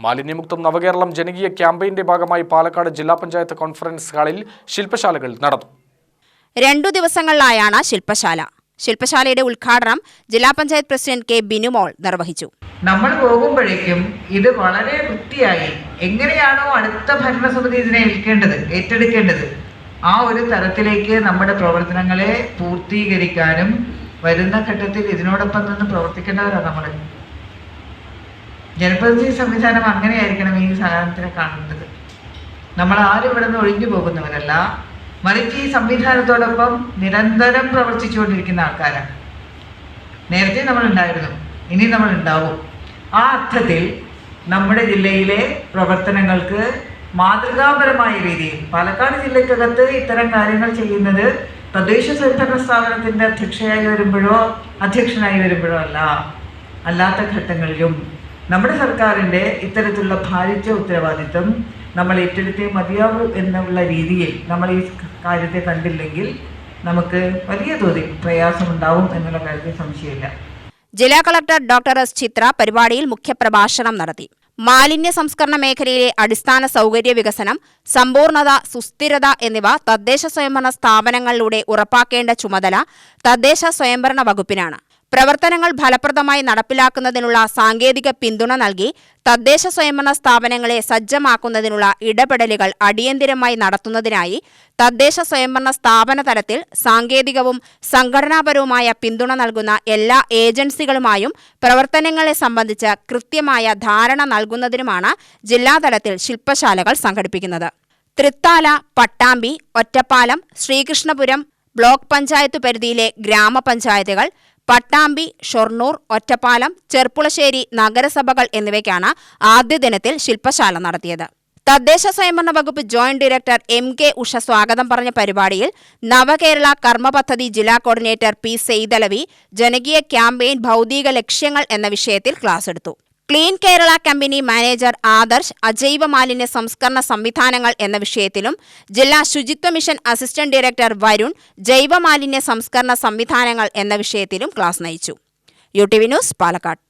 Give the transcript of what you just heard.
മാലിന്യമുക്തം നവകേരളം ജനകീയ ക്യാമ്പയിന്റെ ഭാഗമായി പാലക്കാട് ജില്ലാ പഞ്ചായത്ത് കോൺഫറൻസ് ഹാളിൽ ശില്പശാലകൾ നടന്നു. രണ്ടു ദിവസങ്ങളിലായാണ് ശില്പശാല. ശില്പശാലയുടെ ഉദ്ഘാടനം ജില്ലാ പഞ്ചായത്ത് പ്രസിഡന്റ് കെ ബിനുമോൾ നിർവഹിച്ചു. നമ്മൾ പോകുമ്പോഴേക്കും ഇത് വളരെ വൃത്തിയായി എങ്ങനെയാണോ അടുത്ത ഭരണസമിതി ഇതിനെ ഏൽക്കേണ്ടത് ഏറ്റെടുക്കേണ്ടത് ആ ഒരു തരത്തിലേക്ക് നമ്മുടെ പ്രവർത്തനങ്ങളെ പൂർത്തീകരിക്കാനും വരുന്ന ഘട്ടത്തിൽ ഇതിനോടൊപ്പം നിന്ന് പ്രവർത്തിക്കേണ്ടവരാണ് നമ്മൾ ജനപ്രതിനിധി സംവിധാനം അങ്ങനെയായിരിക്കണം ഈ സാധനത്തിനെ കാണേണ്ടത് നമ്മൾ ആരും ഇവിടെ നിന്ന് ഒഴിഞ്ഞു പോകുന്നവരല്ല. മറിച്ച് ഈ സംവിധാനത്തോടൊപ്പം നിരന്തരം പ്രവർത്തിച്ചുകൊണ്ടിരിക്കുന്ന ആൾക്കാരാണ്. നേരത്തെ നമ്മൾ ഉണ്ടായിരുന്നു ഇനി നമ്മൾ ഉണ്ടാവും ആ അർത്ഥത്തിൽ നമ്മുടെ ജില്ലയിലെ പ്രവർത്തനങ്ങൾക്ക് മാതൃകാപരമായ രീതിയിൽ പാലക്കാട് ജില്ലയ്ക്കകത്ത് ഇത്തരം കാര്യങ്ങൾ ചെയ്യുന്നത് തദ്ദേശ സ്വയംഭരണ സ്ഥാപനത്തിന്റെ അധ്യക്ഷയായി വരുമ്പോഴോ അധ്യക്ഷനായി വരുമ്പോഴോ അല്ല. അല്ലാത്ത ഘട്ടങ്ങളിലും നമ്മുടെ സർക്കാരിന്റെ ഇത്തരത്തിലുള്ള ഭാരിച്ച ഉത്തരവാദിത്വം നമ്മൾ ഏറ്റെടുത്തേ മതിയാവൂ എന്നുള്ള രീതിയിൽ നമ്മൾ ഈ കാര്യത്തെ കണ്ടില്ലെങ്കിൽ നമുക്ക് വലിയ തോതിൽ പ്രയാസമുണ്ടാവും എന്നുള്ള കാര്യത്തിൽ സംശയമില്ല. ജില്ലാ കളക്ടർ ഡോക്ടർ എസ് ചിത്ര പരിപാടിയിൽ മുഖ്യപ്രഭാഷണം നടത്തി. മാലിന്യ സംസ്കരണ മേഖലയിലെ അടിസ്ഥാന സൗകര്യ വികസനം സമ്പൂർണത സുസ്ഥിരത എന്നിവ തദ്ദേശ സ്വയംഭരണ സ്ഥാപനങ്ങളിലൂടെ ഉറപ്പാക്കേണ്ട ചുമതല തദ്ദേശ സ്വയംഭരണ വകുപ്പിനാണ്. പ്രവർത്തനങ്ങൾ ഫലപ്രദമായി നടപ്പിലാക്കുന്നതിനുള്ള സാങ്കേതിക പിന്തുണ നൽകി തദ്ദേശ സ്വയംഭരണ സ്ഥാപനങ്ങളെ സജ്ജമാക്കുന്നതിനുള്ള ഇടപെടലുകൾ അടിയന്തിരമായി നടത്തുന്നതിനായി തദ്ദേശ സ്വയംഭരണ സ്ഥാപന തലത്തിൽ സാങ്കേതികവും സംഘടനാപരവുമായ പിന്തുണ നൽകുന്ന എല്ലാ ഏജൻസികളുമായും പ്രവർത്തനങ്ങളെ സംബന്ധിച്ച് കൃത്യമായ ധാരണ നൽകുന്നതിനുമാണ് ജില്ലാതലത്തിൽ ശില്പശാലകൾ സംഘടിപ്പിക്കുന്നത്. തൃത്താല പട്ടാമ്പി ഒറ്റപ്പാലം ശ്രീകൃഷ്ണപുരം ബ്ലോക്ക് പഞ്ചായത്ത് പരിധിയിലെ ഗ്രാമപഞ്ചായത്തുകൾ പട്ടാമ്പി ഷൊർണൂർ ഒറ്റപ്പാലം ചെർപ്പുളശ്ശേരി നഗരസഭകൾ എന്നിവയ്ക്കാണ് ആദ്യ ദിനത്തിൽ ശില്പശാല നടത്തിയത്. തദ്ദേശ സ്വയംഭരണ വകുപ്പ് joint director M K Usha സ്വാഗതം പറഞ്ഞ പരിപാടിയിൽ നവകേരള കർമ്മ പദ്ധതി ജില്ലാ കോർഡിനേറ്റർ പി സെയ്തലവി ജനകീയ ക്യാമ്പയിൻ ഭൗതിക ലക്ഷ്യങ്ങൾ എന്ന വിഷയത്തിൽ ക്ലാസ് എടുത്തു. Clean Kerala company manager Adarsh അജൈവ മാലിന്യ സംസ്കരണ സംവിധാനങ്ങൾ എന്ന വിഷയത്തിലും ജില്ലാ ശുചിത്വ മിഷൻ അസിസ്റ്റന്റ് ഡയറക്ടർ വരുൺ ജൈവ മാലിന്യ സംസ്കരണ സംവിധാനങ്ങൾ എന്ന വിഷയത്തിലും ക്ലാസ് നയിച്ചു. U T V news Palakkad.